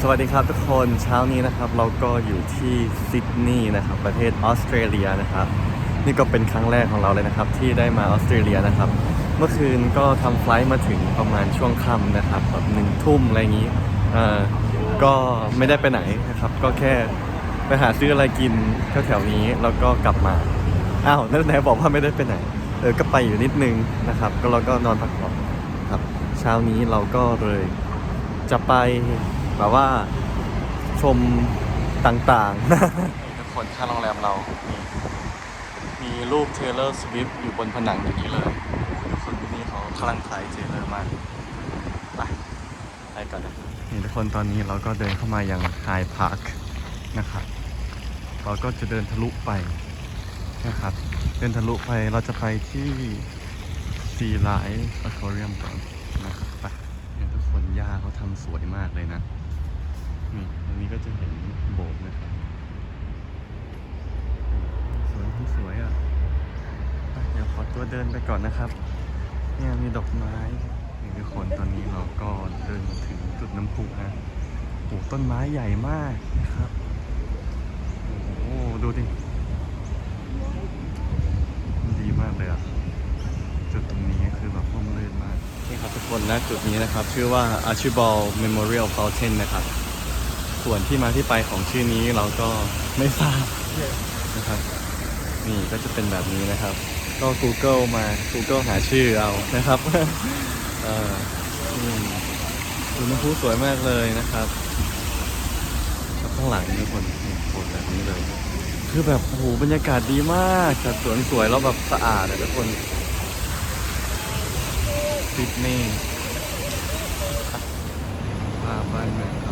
สวัสดีครับทุกคนเช้านี้นะครับ เราก็อยู่ที่ซิดนีย์นะครับ ประเทศออสเตรเลียนะครับ นี่ก็เป็นครั้งแรกของเราเลยนะครับ ที่ได้มาออสเตรเลียนะครับ เมื่อคืนก็ทำไฟล์มาถึงประมาณช่วงค่ำนะครับแบบหนึ่งทุ่มอะไรอย่างนี้เอ่อก็ไม่ได้ไปไหนนะครับ ก็แค่ไปหาซื้ออะไรกินแถวๆนี้แล้วก็กลับมาอ้าวนั่นไหนบอกว่าไม่ได้ไปไหนเออก็ไปอยู่นิดนึงนะครับ ก็เราก็นอนพักผ่อนครับ เช้านี้เราก็เลยจะไป แบบว่าชมต่างๆ ทุกคนข้างโรงแรมเรามีมีรูปเทเลอร์สวิฟอยู่บนผนังอย่างนี้เลยทุกคนที่นี่เขาคลั่งไคล้เทเลอร์มากไปไปก่อนนะนี่ทุกคนตอนนี้เราก็เดินเข้ามายังไฮพาร์คนะครับเราก็จะเดินทะลุไปนะครับ เดินทะลุไปเราจะไปที่ซีไลท์อควาเรียมก่อนนะครับไปเนี่ยทุกคนย่าเขาทำสวยมากเลยนะนี่ต รงนี้ก็จะเห็นโบสถ์นะครับ สวยที่สวยอะไปเดี๋ยวขอตัวเดินไปก่อนนะครับ เนี่ยมีดอกไม้นี่ทุกคนตอนนี้เราก็เดินมาถึงจุดน้ำพุนะโอ้ต้นไม้ใหญ่มากนะครับ โอ้โหดูดิมันดีมากเลยอะจุดตรงนี้คือแบบร่มรื่นมาก นี่ครับทุกคนณจุดนี้นะครับ ชื่อว่า Archibald Memorial Fountain นะครับ ส่วนที่มาที่ไปของชื่อนี้เราก็ไม่ทราบนะครับ นี่ก็จะเป็นแบบนี้นะครับ ก็ Google มา Google หาชื่อเอานะครับเออนี่ดูน้ำพุสวยมากเลยนะครับแล้วข้างหลังนี่ทุกคนโพสแบบนี้เลย คือแบบโอ้โหบรรยากาศดีมากจัดสวนสวยแล้วแบบสะอาดอะทุกคนซิดนีย์ภาพบ้านเมือง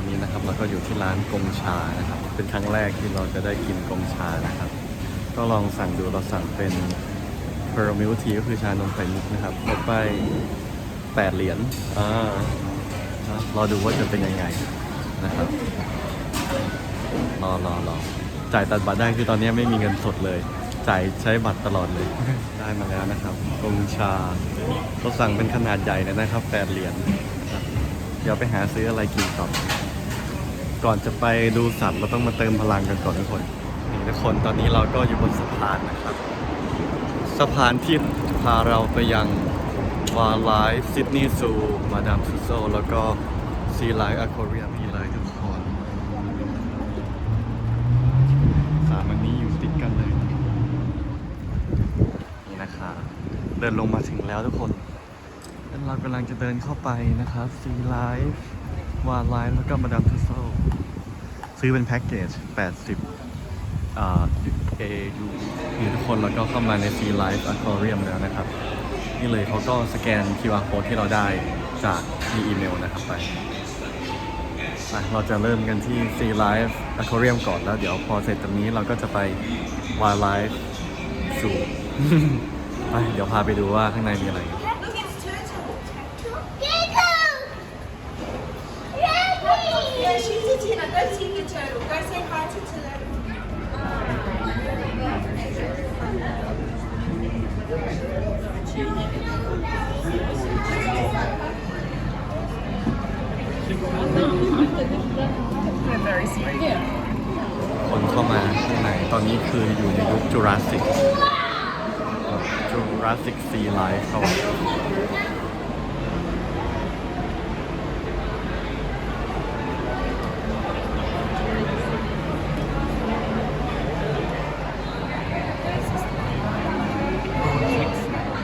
อนนี้นะครับเราก็อยู่ที่ร้านกงชานะครับ เป็นครั้งแรกที่เราจะได้กินกงชานะครับ ก็ลองสั่งดูเราสั่งเป็นเพอร์มิลทีก็คือชานมไข่มุกนะครับลดไป8เหรียญอ่าครับรอดูว่าจะเป็นยังไงนะครับรอรอรอจ่ายตัดบัตรได้คือตอนนี้ไม่มีเงินสดเลย จ่ายใช้บัตรตลอดเลย ได้มาแล้วนะครับกงชาเราสั่งเป็นขนาดใหญ่เลยนะครับแปดเหรียญนะครับเดี๋ยวไปหาซื้ออะไรกินก่อน ก่อนจะไปดูสัตว์เราต้องมาเติมพลังกันก่อนทุกคนนี่ทุกคนตอนนี้เราก็อยู่บนสะพานนะครับ สะพานที่พาเราไปยังวาไลฟ์ซิดนีย์ซูมาดามซูโซแล้วก็ซีไลฟ์อะควาเรียมนี่เลยทุกคนสามอันนี้อยู่ติดกันเลย นี่นะครับเดินลงมาถึงแล้วทุกคนเรากำลังจะเดินเข้าไปนะครับซีไลฟ์วาไลฟ์แล้วก็มาดามทูโซ ซื้อเป็นแพ็กเกจ 80อ่า AU นี่ทุกคนแล้วก็เข้ามาใน Sea Life Aquarium แล้วนะครับ นี่เลยเขาก็สแกน QR code ที่เราได้จากมีอีเมลนะครับไปเราจะเริ่มกันที่ Sea Life Aquarium ก่อนแล้วเดี๋ยวพอเสร็จตรงนี้เราก็จะไป Wildlife Zoo ไปเดี๋ยวพาไปดูว่าข้างในมีอะไร คนเข้ามาข้างในตอนนี้คืออยู่ในยุคจูราสสิกจูราสสิกซีไลฟ์เขา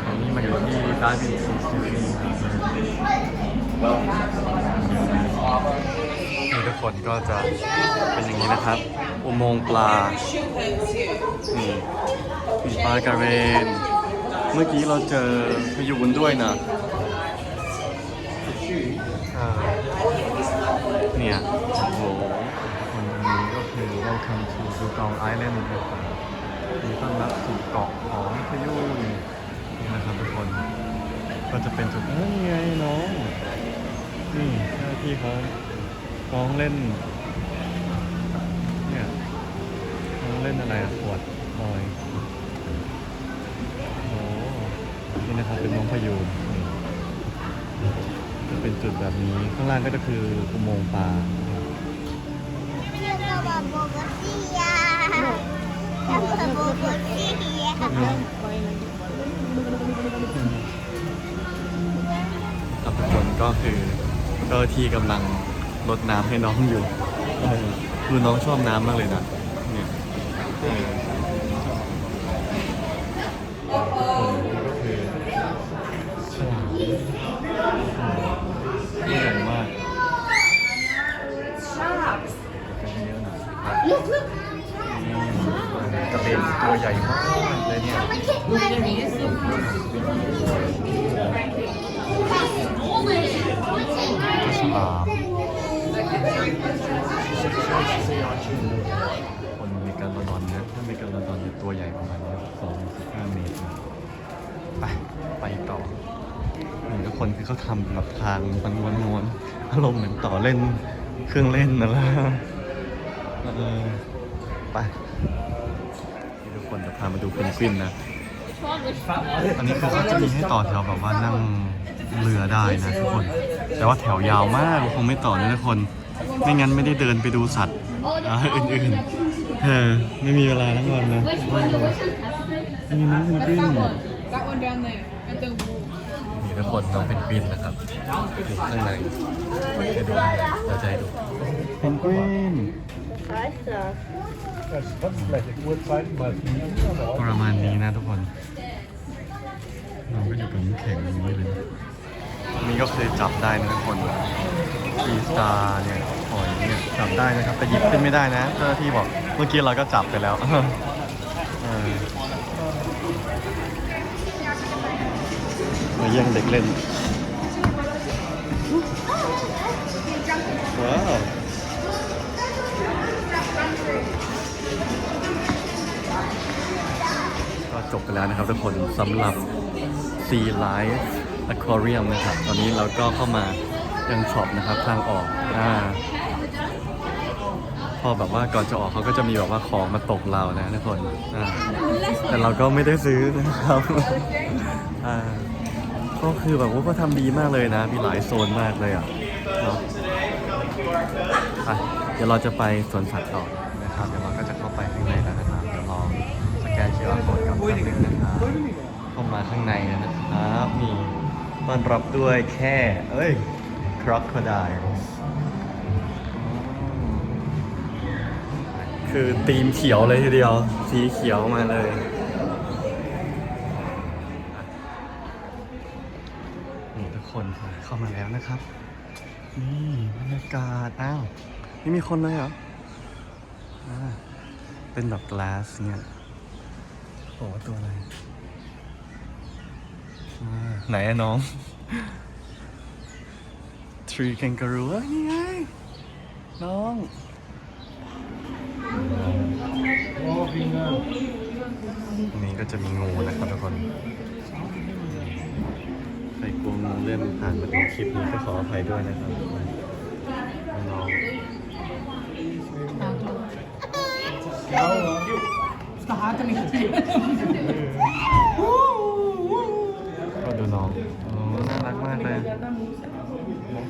ตอนนี้มาอยู่ที่ดาร์วินซีซีรีนี่ทุ ก็จะเป็นอย่างนี้นะครับ อุโมงค์ปลานี่มีปลากระเวนเมื่อกี้เราเจอพยูนด้วยนะเนี่ยโอ้โหคนนี้ก็คือ Welcome to ดูกองไอแลนด์นะครับมีต้อนรับสู่เกาะของพยูนนะครับทุกคน ก็จะเป็นจุดเอ้ยไงน้อง นี่เจ้าหน้าที่เขา น้องเล่น เนี่ยน้องเล่นอะไรอะขวดลอยโอ้โหนี่นะครับเป็นน้องพยูนจะเป็นจุดแบบนี้ ข้างล่างก็จะคืออุโมงค์ปลา ครับทุกคนก็คือเจ้าหน้าที่กำลัง รดน้ำให้น้องอยู่เออคือน้องชอบน้ำมากเลยนะเนี่ยเออก็คือฉลามตัวใหญ่มาก Sharks. กันเยอะหน่อยครับนี่กระเบนตัวใหญ่มากเลยเนี่ยฉลาม คนเมกาโลดอนนะถ้าเมกาโลดอนเนี่ยตัวใหญ่ประมาณสองสิบห้าเมตรนะไปไปต่อนี่ทุกคนคือเขาทำแบบทางมันม้วนๆอารมณ์เหมือนต่อเล่นเครื่องเล่นนะล่ะเออไปนี่ทุกคนจะพามาดูเพนกวินนะ อันนี้คือเขาจะมีให้ต่อแถวแบบว่านั่งเรือได้นะทุกคน แต่ว่าแถวยาวมากคงไม่ต่อนะทุกคน ไม่งั้นไม่ได้เดินไปดูสัตว์อ่าอื่นๆเออไม่มีเวลาทั้งวันนะมีน้องเพนกวิน That one down there. At the wall. นี่ทุกคนน้องเพนกวินนะครับอยู่ข้างในจะดูเราจะให้ดูเพนกวิน Das kannst du vielleicht eine Uhrzeit mal fliegen, aber ประมาณนี้นะทุกคนน้องก็อยู่บนน้ำแข็งอย่างนี้เลยนี่ก็คือจับได้นะทุกคน ซีสตาร์เนี่ยหอยเนี่ยจับได้นะครับ แต่หยิบขึ้นไม่ได้นะเจ้าหน้าที่บอกเมื่อกี้เราก็จับไปแล้วมาแย่งเด็กเล่น ว้าวก็จบไปแล้วนะครับทุกคนสำหรับ Sea Life Aquarium นะครับ ตอนนี้เราก็เข้ามา ยังช็อปนะครับทางออกอ่าพอแบบว่าก่อนจะออกเขาก็จะมีแบบว่าของมาตกเรานะทุกคนอ่าแต่เราก็ไม่ได้ซื้อนะครับอ่าก็คือแบบว่าก็ทำดีมากเลยนะ มีหลายโซนมากเลยอะเนาะเดี๋ยวเราจะไปสวนสัตว์ต่อนะครับ เดี๋ยวเราก็จะเข้าไปข้างในแล้วนะครับ เดี๋ยวรอสแกน QR code กับแป๊บนึงนะครับเข้ามาข้างในนะครับ มีต้อนรับด้วยแค่ เอ้ย crocodile คือตีมเขียวเลยทีเดียว สีเขียวมาเลย นี่ทุกคนเข้ามาแล้วนะครับ นี่บรรยากาศ อ้าว นี่มีคนเลยเหรออ่าเป็นแบบ glass เนี่ยโอ้ตัวอะไรอ่าไหนอะน้อง Tree Kangaroo เอ้ยนี่ไงน้องนี่ก็จะมีงูนะครับทุกคนใครกลัวงูเล่นผ่านมาถึงคลิปนี้ก็ขออภัยด้วยนะครับน้องก็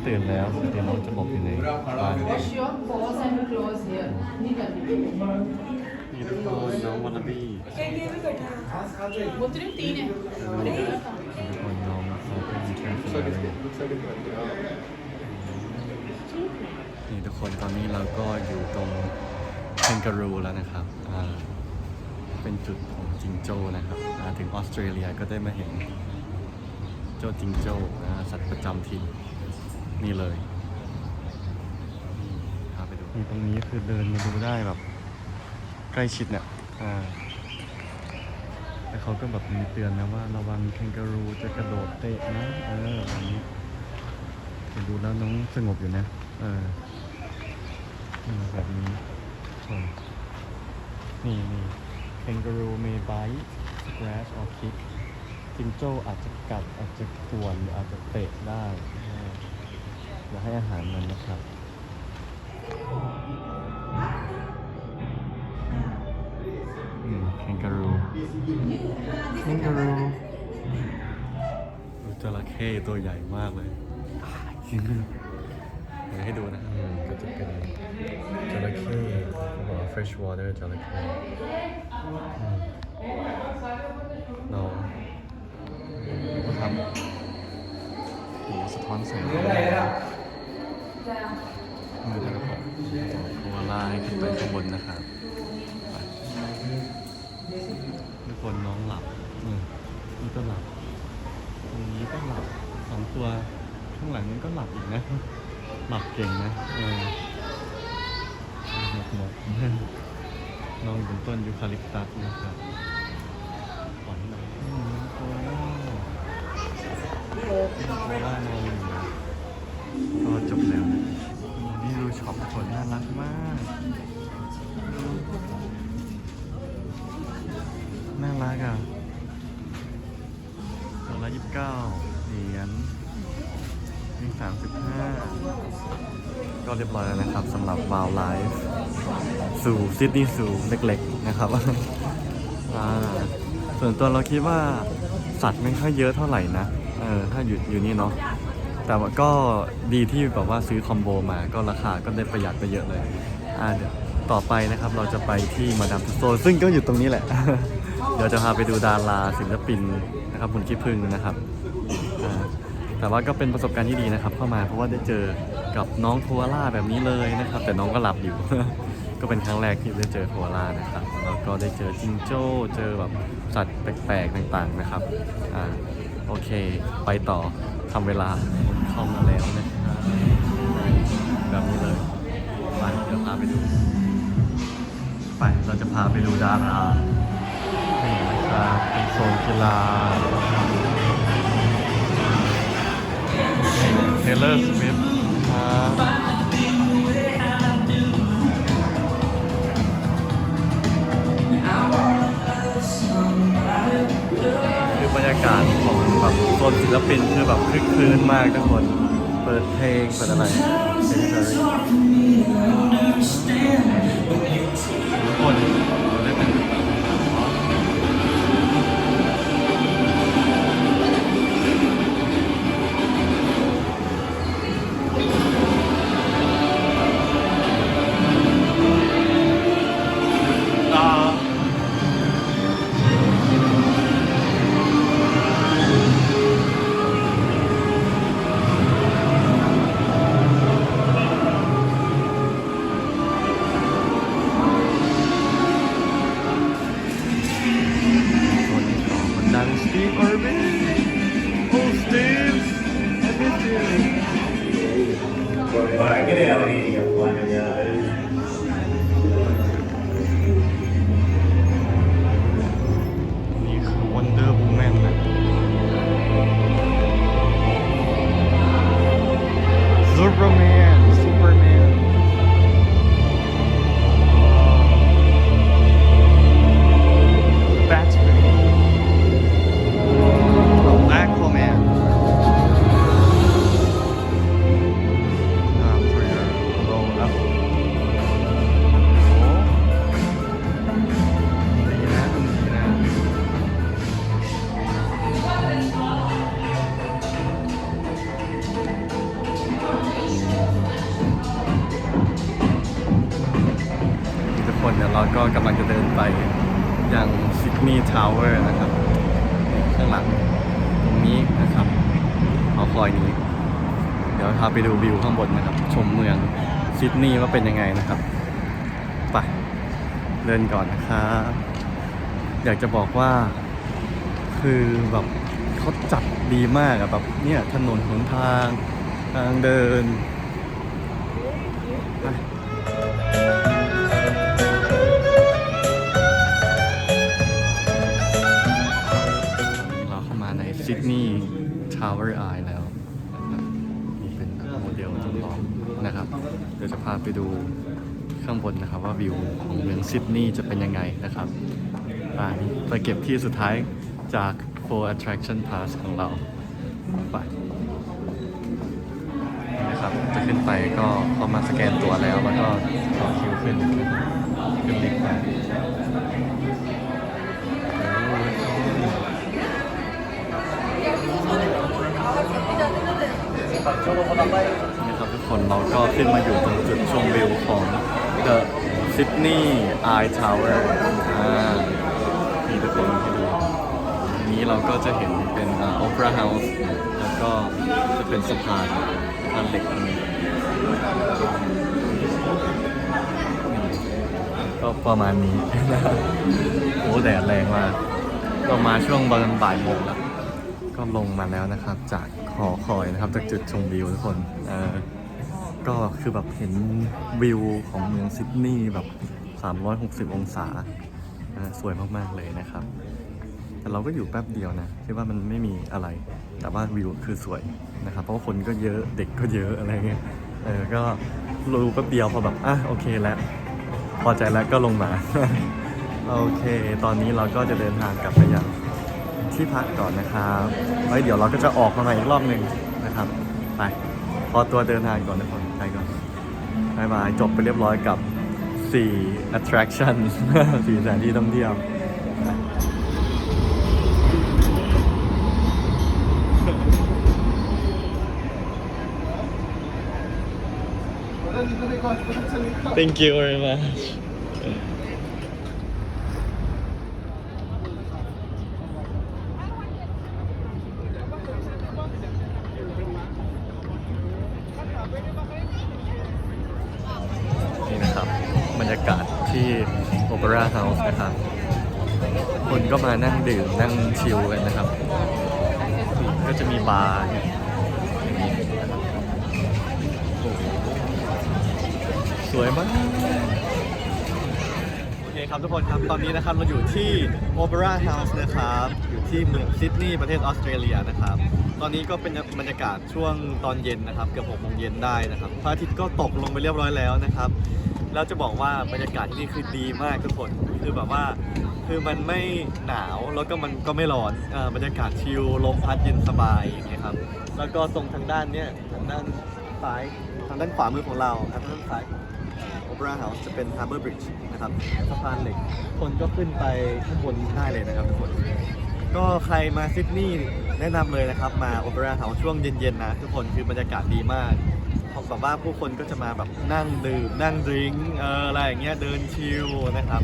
ตื่นแล้วเดี๋ยวน้องจะหลบอยู่ในบ้าน Wash your paws and claws here. นี่ทุกคนน้องวอลลบี้ Both of them तीन है. ทุกคนน้องเขาเป็นแชมป์นี่ทุกคนตอนนี้เราก็อยู่ตรงเคนการูแล้วนะครับอ่าเป็นจุดของจิงโจ้นะครับมาถึงออสเตรเลียก็ได้มาเห็นเจ้าจิงโจ้นะสัตว์ประจำถิ่น นี่เลยนี่พาไปดูนี่ตรงนี้คือเดินมาดูได้แบบ ใกล้ชิดเนี่ยอ่าแต่เขาก็แบบมีเตือนนะว่าระวังแคนการูจะกระโดดเตะนะ เออแบบนี้แต่ดูแล้วน้องสงบอยู่นะ เออแบบนี้ชมนี่นี่แคนการู may bite scratch or kick จิงโจ้อาจจะกัดอาจจะข่วนอาจจะเตะได้ เอออย่าให้อาหารมันนะครับอืมแคนการูแคนการูดูจระเข้ตัวใหญ่มากเลยเดี๋ยวให้ดูนะครับก็จะเป็นจระเข้เขาบอกว่า fresh water จระเข้อืมน้องก็ทำโหสะท้อนแสงมือนะครับ ต่อโคอาลาให้ขึ้นไปข้างบนนะครับทุกคนน้องหลับนี่ก็หลับตรงนี้ก็หลับสองตัวข้างหลังนี้ก็หลับอีกนะ หลับเก่งนะเออหมดหมดนอนบนต้นยูคาลิปตัสนะครับ เรียบร้อยแล้วนะครับสำหรับวาวไลฟ์สู่ซิดนีย์สู่เล็กๆนะครับอ่าส่วนตัวเราคิดว่าสัตว์ไม่ค่อยเยอะเท่าไหร่นะเออถ้าอยู่อยู่นี่เนาะแต่ว่าก็ดีที่แบบว่าซื้อคอมโบมาก็ราคาก็ได้ประหยัดไปเยอะเลยอ่าเดี๋ยวต่อไปนะครับเราจะไปที่มาดามทุโซซึ่งก็อยู่ตรงนี้แหละ เดี๋ยวจะพาไปดูดาราศิลปินนะครับคุณขี้พึ่งนะครับแต่ว่าก็เป็นประสบการณ์ที่ดีนะครับ เข้ามาเพราะว่าได้เจอ กับน้องโคอาล่าแบบนี้เลยนะครับ แต่น้องก็หลับอยู่ ก็เป็นครั้งแรกที่ได้เจอโคอาล่านะครับแล้วก็ได้เจอจิงโจ้เจอแบบสัตว์แปลกๆต่างๆนะครับอ่าโอเค ไปต่อทำเวลาเข้ามาแล้วนะครับแบบนี้เลยไปเดี๋ยวพาไปดูไปเราจะพาไปดูดารานี่นะครับเป็นโซนกีฬาเทเลอร์สวิฟ คือบรรยากาศของแบบโซนศิลปินคือแบบคลึกคลื้นมากทุกคน เปิดเพลงเปิดอะไรเพลงเลยทุกคน ยังซิดนีย์ทาวเวอร์นะครับข้างหลังตรงนี้นะครับหอคอยนี้ เดี๋ยวพาไปดูวิวข้างบนนะครับ ชมเมืองซิดนีย์ว่าเป็นยังไงนะครับไปเดินก่อนนะครับอยากจะบอกว่าคือแบบเขาจัดดีมากอะแบบเนี่ยถนนหนทางทางเดิน ซิดนีย์ทาวเวอร์ไอแล้วนะครับนี่เป็นโมเดลจำลองนะครับ เดี๋ยวจะพาไปดูข้างบนนะครับว่าวิวของเมืองซิดนีย์จะเป็นยังไงนะครับอ่านี่ไปเก็บที่สุดท้ายจาก Four Attraction Pass ของเราไปนะครับจะขึ้นไปก็ต้อมาสแกนตัวแล้วแล้วก็ต่อคิวขึ้นขึ้นลิฟต์ไป นี่ครับทุกคนเราก็ขึ้นมาอยู่ตรงจุดชมวิวของ The Sydney Eye Tower อ่านี่ทุกคนให้ดูนี้เราก็จะเห็นเป็นอ่า Opera House แล้วก็จะเป็นสะพานสะพานเหล็กตรงนี้ก็ประมาณนี้โอ้แดดแรงมากเรามาช่วงบ่ายโมงแล้ว ก็ลงมาแล้วนะครับจาก หอคอยนะครับจากจุดชมวิวทุกคนเออก็คือแบบเห็นวิวของเมืองซิดนีย์แบบ 360 องศาสวยมากๆเลยนะครับ แต่เราก็อยู่แป๊บเดียวนะคิดว่ามันไม่มีอะไร แต่ว่าวิวคือสวยนะครับ เพราะว่าคนก็เยอะเด็กก็เยอะอะไรเงี้ยเออก็รู้แป๊บเดียวพอแบบอะโอเคแล้วพอใจแล้วก็ลงมา โอเค ตอนนี้เราก็จะเดินทางกลับไปยัง ที่พักก่อนนะครับไว้เดี๋ยวเราก็จะออกมาใหม่อีกรอบหนึ่งนะครับ ไป พอตัวเดินทางก่อนทุกคนไปก่อนบายบายจบไปเรียบร้อยกับ 4 attraction 4สถานที่ท่องเที่ยว Thank you very much ชิลกันนะครับ ก็จะมีบาร์อย่างนี้สวยมากโอเคครับทุกคนครับ ตอนนี้นะครับเราอยู่ที่ Opera House นะครับ อยู่ที่เมืองซิดนีย์ประเทศออสเตรเลียนะครับ ตอนนี้ก็เป็นบรรยากาศช่วงตอนเย็นนะครับ เกือบหกโมงเย็นได้นะครับพระอาทิตย์ก็ตกลงไปเรียบร้อยแล้วนะครับ แล้วจะบอกว่าบรรยากาศที่นี่คือดีมากทุกคน คือแบบว่า คือมันไม่หนาวแล้วก็มันก็ไม่ร้อนอ่าบรรยากาศชิลลมพัดเย็นสบายอย่างเงี้ยครับ แล้วก็ตรงทางด้านเนี้ยทางด้านซ้ายทางด้านขวามือของเราครับทางด้านซ้ายโอเปร่าเฮาส์จะเป็น Harbour Bridge นะครับสะพานเหล็ก คนก็ขึ้นไปข้างบนได้เลยนะครับทุกคน ก็ใครมาซิดนีย์แนะนำเลยนะครับ มาโอเปร่าเฮาส์ช่วงเย็นๆนะทุกคนคือบรรยากาศดีมาก ของแบบว่าผู้คนก็จะมาแบบนั่งดื่ม นั่งดริงก์เอออะไรอย่างเงี้ยเดินชิลนะครับ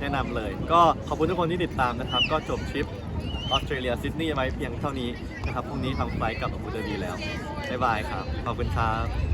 แนะนำเลย ก็ขอบคุณทุกคนที่ติดตามนะครับ ก็จบทริปออสเตรเลียซิดนีย์ไว้เพียงเท่านี้นะครับพรุ่งนี้ทำไฟล์กลับอาบูดาบีแล้วบ๊ายบายครับขอบคุณครับ